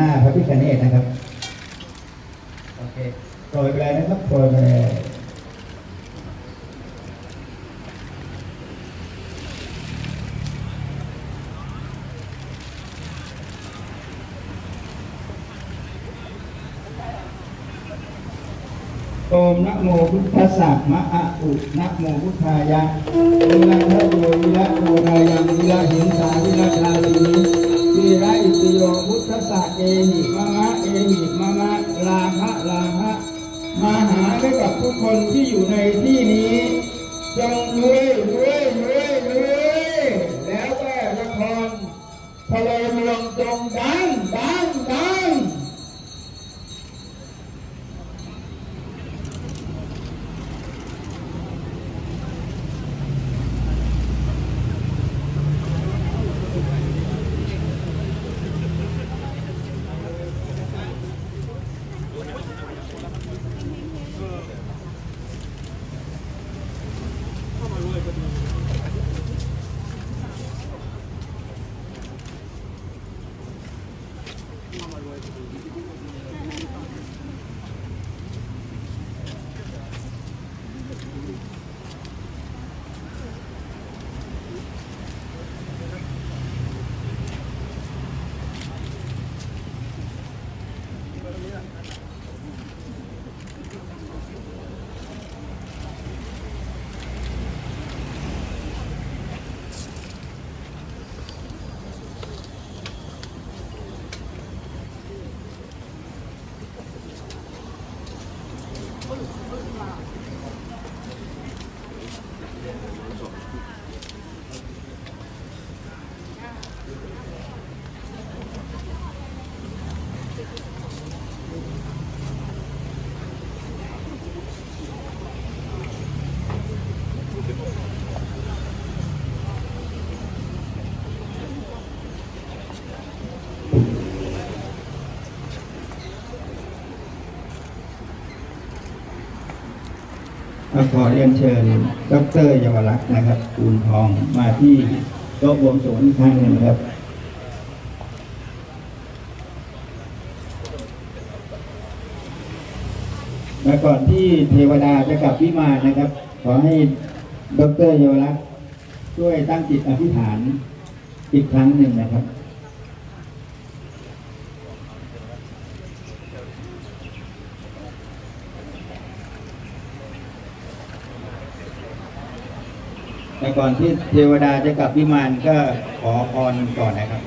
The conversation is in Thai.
น้าพระพิฆเนศนะครับ โอเคโปรยไปเลยนะครับโปรยไปเลยโอมนะโมพุทธัสสะมะอะอุนะโมพุทธายะวิรัตโยวิรัตโยรายังวิรัหิงสาวิรัตาลีวิ ระอิติโยพุทธัสสะเอหิมะมะเอหิมะมะลาภะลาภะมาหาได้กับทุกคนที่อยู่ในที่นี้จงรวยรวยรวยรวยแล้วแต่ละครทะเลเมืองจงดังดังดัง আমার বয়স ขอเรียนเชิญ ดรเยาวรักษ์นะครับคูณทองมาที่โต๊ะวงสวงอีกครั้งหนึ่งครับและก่อนที่เทวดาจะกลับวิมานนะครับ ขอให้ดรเยาวรักษ์ช่วยตั้งจิตอธิษฐานอีกครั้งหนึ่งนะครับ แต่ก่อนที่เทวดาจะกลับวิมานก็ขอพรก่อนนะครับ